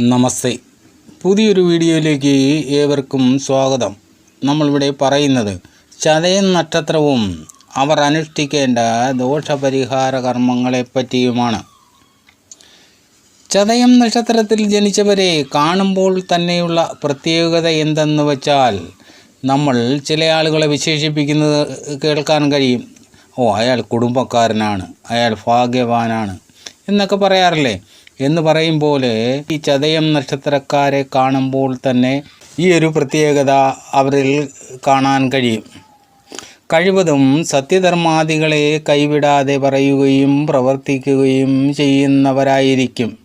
നമസ്തേ. പുതിയൊരു വീഡിയോയിലേക്ക് ഏവർക്കും സ്വാഗതം. നമ്മളിവിടെ പറയുന്നത് ചതയൻ നക്ഷത്രവും അവർ അനുഷ്ഠിക്കേണ്ട ദോഷപരിഹാര കർമ്മങ്ങളെപ്പറ്റിയുമാണ് ചതയം നക്ഷത്രത്തിൽ ജനിച്ചവരെ കാണുമ്പോൾ തന്നെയുള്ള പ്രത്യേകത എന്തെന്ന് വെച്ചാൽ നമ്മൾ ചില ആളുകളെ വിശേഷിപ്പിക്കുന്നത് കേൾക്കാൻ കഴിയും. ഓ അയാൾ കുടുംബക്കാരനാണ് അയാൾ ഭാഗ്യവാനാണ് എന്നൊക്കെ പറയാറില്ലേ? എന്ന് പറയും പോലെ ഈ ചതയം നക്ഷത്രക്കാരെ കാണുമ്പോൾ തന്നെ ഈ ഒരു പ്രത്യേകത അവരിൽ കാണാൻ കഴിയും. കഴിവതും സത്യധർമാദികളെ കൈവിടാതെ പറയുകയും പ്രവർത്തിക്കുകയും ചെയ്യുന്നവരായിരിക്കും.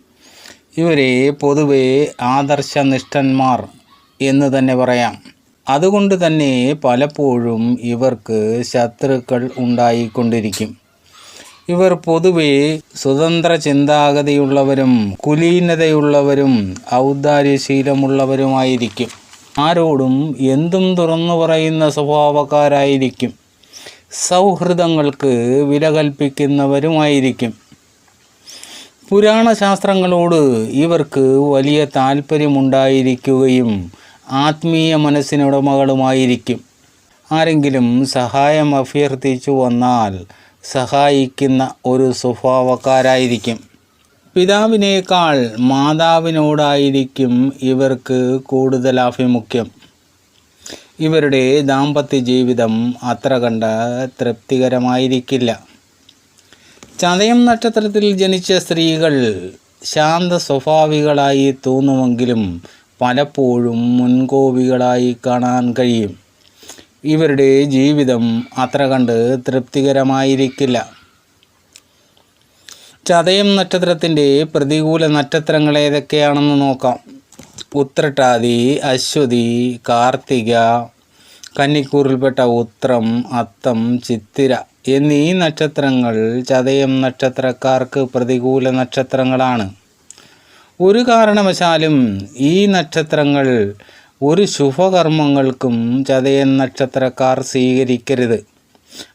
ഇവരെ പൊതുവെ ആദർശനിഷ്ഠന്മാർ എന്ന് തന്നെ പറയാം. അതുകൊണ്ട് തന്നെ പലപ്പോഴും ഇവർക്ക് ശത്രുക്കൾ ഉണ്ടായിക്കൊണ്ടിരിക്കും. ഇവർ പൊതുവെ സ്വതന്ത്ര ചിന്താഗതിയുള്ളവരും കുലീനതയുള്ളവരും ഔദാര്യശീലമുള്ളവരുമായിരിക്കും. ആരോടും എന്തും തുറന്നു പറയുന്ന സ്വഭാവക്കാരായിരിക്കും. സൗഹൃദങ്ങൾക്ക് വില കൽപ്പിക്കുന്നവരുമായിരിക്കും. പുരാണശാസ്ത്രങ്ങളോട് ഇവർക്ക് വലിയ താല്പര്യമുണ്ടായിരിക്കുകയും ആത്മീയ മനസ്സിനുടമകളുമായിരിക്കും. ആരെങ്കിലും സഹായം അഭ്യർത്ഥിച്ചു വന്നാൽ സഹായിക്കുന്ന ഒരു സ്വഭാവക്കാരായിരിക്കും. പിതാവിനേക്കാൾ മാതാവിനോടായിരിക്കും ഇവർക്ക് കൂടുതൽ ആഭിമുഖ്യം. ഇവരുടെ ദാമ്പത്യ ജീവിതം അത്ര കണ്ട തൃപ്തികരമായിരിക്കില്ല. ചതയം നക്ഷത്രത്തിൽ ജനിച്ച സ്ത്രീകൾ ശാന്ത സ്വഭാവികളായി തോന്നുമെങ്കിലും പലപ്പോഴും മുൻകോപികളായി കാണാൻ കഴിയും. ഇവരുടെ ജീവിതം അത്ര കണ്ട് തൃപ്തികരമായിരിക്കില്ല. ചതയം നക്ഷത്രത്തിന്റെ പ്രതികൂല നക്ഷത്രങ്ങൾ ഏതൊക്കെയാണെന്ന് നോക്കാം. ഉത്രട്ടാതി അശ്വതി കാർത്തിക കന്നിക്കൂറിൽപ്പെട്ട ഉത്രം അത്തം ചിത്തിര എന്നീ നക്ഷത്രങ്ങൾ ചതയം നക്ഷത്രക്കാർക്ക് പ്രതികൂല നക്ഷത്രങ്ങളാണ്. ഒരു കാരണവശാലും ഈ നക്ഷത്രങ്ങൾ ഒരു ശുഭകർമ്മങ്ങൾക്കും ചതയൻ നക്ഷത്രക്കാർ സ്വീകരിക്കരുത്.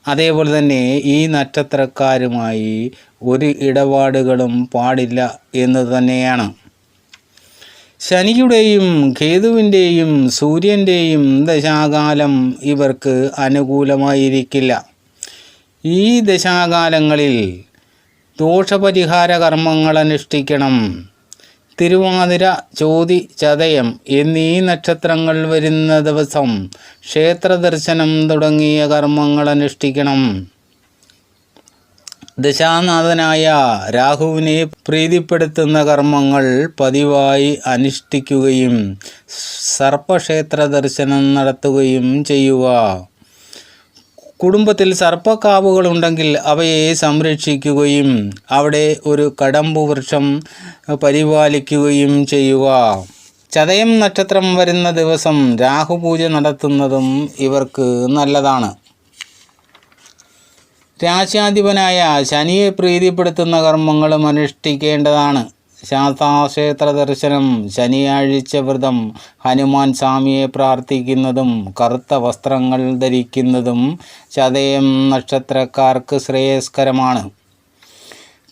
അതേപോലെ തന്നെ ഈ നക്ഷത്രക്കാരുമായി ഒരു ഇടപാടുകളും പാടില്ല എന്ന് തന്നെയാണ്. ശനിയുടെയും കേതുവിന്റെയും സൂര്യന്റെയും ദശാകാലം ഇവർക്ക് അനുകൂലമായിരിക്കില്ല. ഈ ദശാകാലങ്ങളിൽ ദോഷപരിഹാര കർമ്മങ്ങൾ അനുഷ്ഠിക്കണം. തിരുവാതിര ചോതി ചതയം എന്നീ നക്ഷത്രങ്ങൾ വരുന്ന ദിവസം ക്ഷേത്ര ദർശനം തുടങ്ങിയ കർമ്മങ്ങൾ അനുഷ്ഠിക്കണം. ദശാനാഥനായ രാഹുവിനെ പ്രീതിപ്പെടുത്തുന്ന കർമ്മങ്ങൾ പതിവായി അനുഷ്ഠിക്കുകയും സർപ്പക്ഷേത്ര ദർശനം നടത്തുകയും ചെയ്യുക. കുടുംബത്തിൽ സർപ്പക്കാവുകൾ ഉണ്ടെങ്കിൽ അവയെ സംരക്ഷിക്കുകയും അവിടെ ഒരു കടമ്പു വൃക്ഷം പരിപാലിക്കുകയും ചെയ്യുക. ചതയം നക്ഷത്രം വരുന്ന ദിവസം രാഹുപൂജ നടത്തുന്നതും ഇവർക്ക് നല്ലതാണ്. രാശാധിപനായ ശനിയെ പ്രീതിപ്പെടുത്തുന്ന കർമ്മങ്ങളും അനുഷ്ഠിക്കേണ്ടതാണ്. ശാസ്താക്ഷേത്ര ദർശനം ശനിയാഴ്ച വ്രതം ഹനുമാൻ സ്വാമിയെ പ്രാർത്ഥിക്കുന്നതും കറുത്ത വസ്ത്രങ്ങൾ ധരിക്കുന്നതും ചതയം നക്ഷത്രക്കാർക്ക് ശ്രേയസ്കരമാണ്.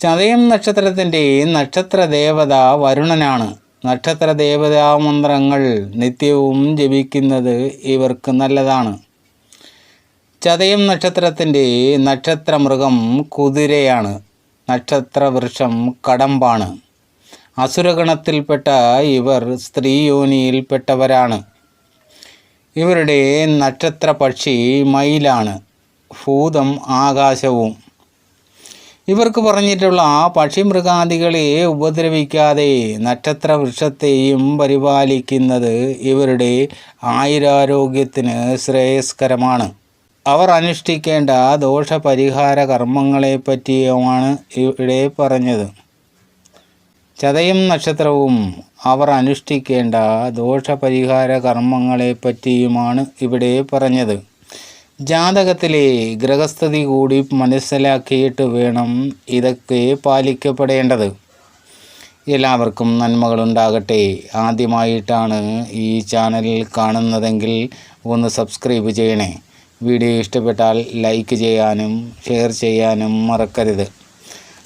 ചതയം നക്ഷത്രത്തിന്റെ നക്ഷത്ര ദേവത വരുണനാണ്. നക്ഷത്ര ദേവതാ മന്ത്രങ്ങൾ നിത്യവും ജപിക്കുന്നത് ഇവർക്ക് നല്ലതാണ്. ചതയം നക്ഷത്രത്തിന്റെ നക്ഷത്രമൃഗം കുതിരയാണ്. നക്ഷത്രവൃക്ഷം കടമ്പാണ്. അസുരഗണത്തിൽപ്പെട്ട ഇവർ സ്ത്രീയോനിയിൽപ്പെട്ടവരാണ്. ഇവരുടെ നക്ഷത്ര പക്ഷി മയിലാണ്. ഭൂതം ആകാശവും. ഇവർക്ക് പറഞ്ഞിട്ടുള്ള പക്ഷിമൃഗാദികളെ ഉപദ്രവിക്കാതെ നക്ഷത്ര വൃക്ഷത്തെയും പരിപാലിക്കുന്നത് ഇവരുടെ ആയുരാരോഗ്യത്തിന് ശ്രേയസ്കരമാണ്. അവർ അനുഷ്ഠിക്കേണ്ട ദോഷപരിഹാര കർമ്മങ്ങളെപ്പറ്റിയുമാണ് ഇവിടെ പറഞ്ഞത്. ചതയം നക്ഷത്രവും അവർ അനുഷ്ഠിക്കേണ്ട ദോഷപരിഹാര കർമ്മങ്ങളെപ്പറ്റിയുമാണ് ഇവിടെ പറഞ്ഞത്. ജാതകത്തിലെ ഗ്രഹസ്ഥിതി കൂടി മനസ്സിലാക്കിയിട്ട് വേണം ഇതൊക്കെ പാലിക്കപ്പെടേണ്ടത്. എല്ലാവർക്കും നന്മകളുണ്ടാകട്ടെ. ആദ്യമായിട്ടാണ് ഈ ചാനൽ കാണുന്നതെങ്കിൽ ഒന്ന് സബ്സ്ക്രൈബ് ചെയ്യണേ. വീഡിയോ ഇഷ്ടപ്പെട്ടാൽ ലൈക്ക് ചെയ്യാനും ഷെയർ ചെയ്യാനും മറക്കരുത്.